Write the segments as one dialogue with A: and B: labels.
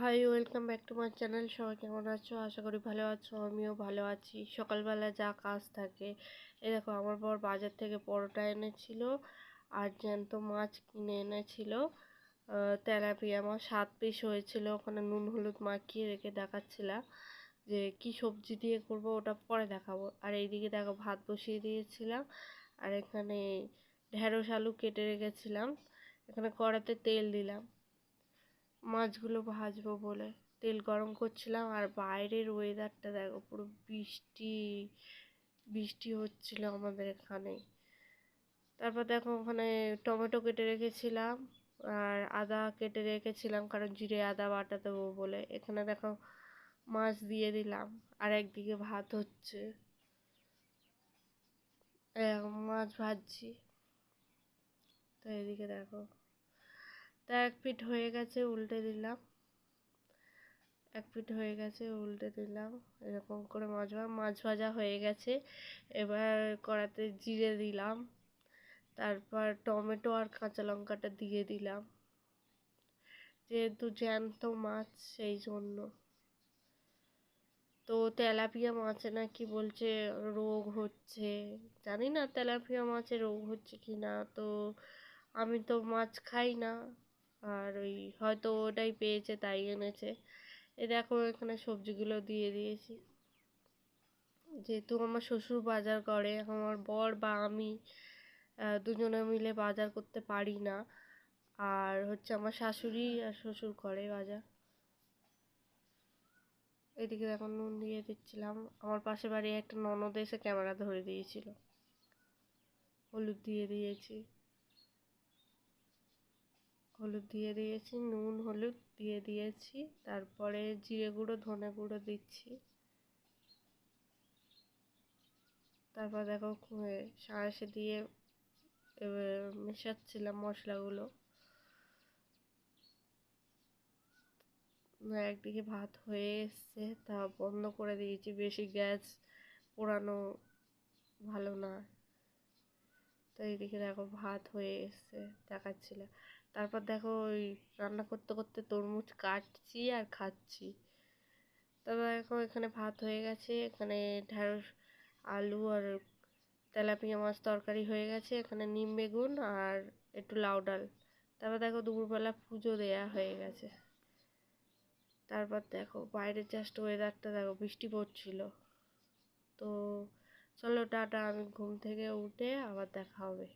A: Hi welcome back to my channel সবাই কেমন আছো? আশা করি ভালো আছো, আমিও ভালো আছি। সকালবেলা যা কাজ থাকে। এ দেখো, আমার বর বাজার থেকে পরোটা এনেছিল, আর জ্যান্ত মাছ কিনে এনেছিল। তেলাপিয়া মাছ, সাত পিস হয়েছিল। ওখানে নুন হলুদ মাখিয়ে রেখে দেখাচ্ছিলাম যে কি সবজি দিয়ে করব, ওটা পরে দেখাবো। আর এইদিকে দেখো, ভাত বসিয়ে দিয়েছিলাম। আর এখানে ঢেঁড়স আলু কেটে রেখেছিলাম। এখানে কড়াতে তেল দিলাম। মাছগুলো ভাজবো বলে। তেল গরম করছিলাম আর বাইরের ওয়েদারটা দেখো, পুরো বৃষ্টি বৃষ্টি হচ্ছিল আমাদের এখানে। তারপর দেখো ওখানে টমেটো কেটে রেখেছিলাম আর আদা কেটে রেখেছিলাম কারণ জিরে, আদা বাটা দেবো বলে। এখানে দেখো মাছ দিয়ে দিলাম আর একদিকে ভাত হচ্ছে। মাছ ভাজছি। তো এদিকে দেখো। তা এক পিঠ হয়ে গেছে, উল্টে দিলাম। এক পিঠ হয়ে গেছে, উল্টে দিলাম। এরকম করে মাছ ভাজা মাছ ভাজা হয়ে গেছে। এবার কড়াতে জিরে দিলাম। তারপর টমেটো আর কাঁচা লঙ্কাটা দিয়ে দিলাম। যেহেতু জ্যান্ত মাছ, সেই জন্য। তো তেলাপিয়া মাছে নাকি বলছে রোগ হচ্ছে। জানি না তেলাপিয়া মাছে রোগ হচ্ছে কি না তো আমি তো মাছ খাই না। আর ওই হয়তো ওটাই পেয়েছে, তাই এনেছে। এ দেখো এখানে সবজিগুলো দিয়ে দিয়েছি। যেহেতু আমার শ্বশুর বাজার করে, আমার বর বা আমি দুজনে মিলে বাজার করতে পারি না। আর হচ্ছে আমার শাশুড়ি আর শ্বশুর করে বাজার। এদিকে দেখো নুন দিয়ে দিচ্ছিলাম। আমার পাশে বাড়ি একটা ননদ এসে ক্যামেরা ধরে দিয়েছিল। হলুদ দিয়ে দিয়েছি। হলুদ দিয়ে দিয়েছি, নুন, হলুদ দিয়ে দিয়েছি, তারপরে জিরে গুঁড়ো, ধনে গুঁড়ো দিচ্ছি। তারপর দেখো সাঁড়াশে দিয়ে মেশাচ্ছিলাম মশলাগুলো। একদিকে ভাত হয়ে এসছে, তা বন্ধ করে দিয়েছি, বেশি গ্যাস পোড়ানো ভালো না। তো এইদিকে দেখো ভাত হয়ে এসছে দেখাচ্ছিল তারপর দেখো ওই রান্না করতে করতে তরমুজ কাটছি আর খাচ্ছি। তারপর দেখো এখানে ভাত হয়ে গেছে, এখানে ঢ্যাঁড়স, আলু আর তেলাপিয়া মাছ তরকারি হয়ে গেছে, এখানে নিম বেগুন আর একটু লাউ ডাল। তারপর দেখো দুপুরবেলা পুজো দেয়া হয়ে গেছে। তারপর দেখো বাইরের জাস্ট ওয়েদারটা দেখো বৃষ্টি পড়ছিল। তো চলো টাটা, আমি ঘুম থেকে উঠে আবার দেখা হবে।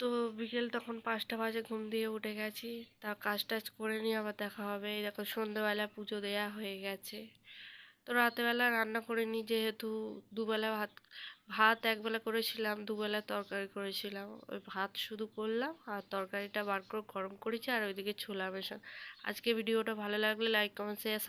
A: তো বিকেল তখন পাঁচটা বাজে ঘুম দিয়ে উঠে গেছি। তা কাজ টাজ করে নিয়ে আবার দেখা হবে। এই দেখো সন্ধ্যেবেলা পুজো দেয়া হয়ে গেছে। তো রাতেবেলা রান্না করে নিই যেহেতু দুবেলা ভাত ভাত একবেলা করেছিলাম, দুবেলা তরকারি করেছিলাম। ওই ভাত শুধু করলাম আর তরকারিটা বার করে গরম করেছি আর ওইদিকে ছোলা মেশান। আজকে ভিডিওটা ভালো লাগলে লাইক কমেন্ট শেয়ার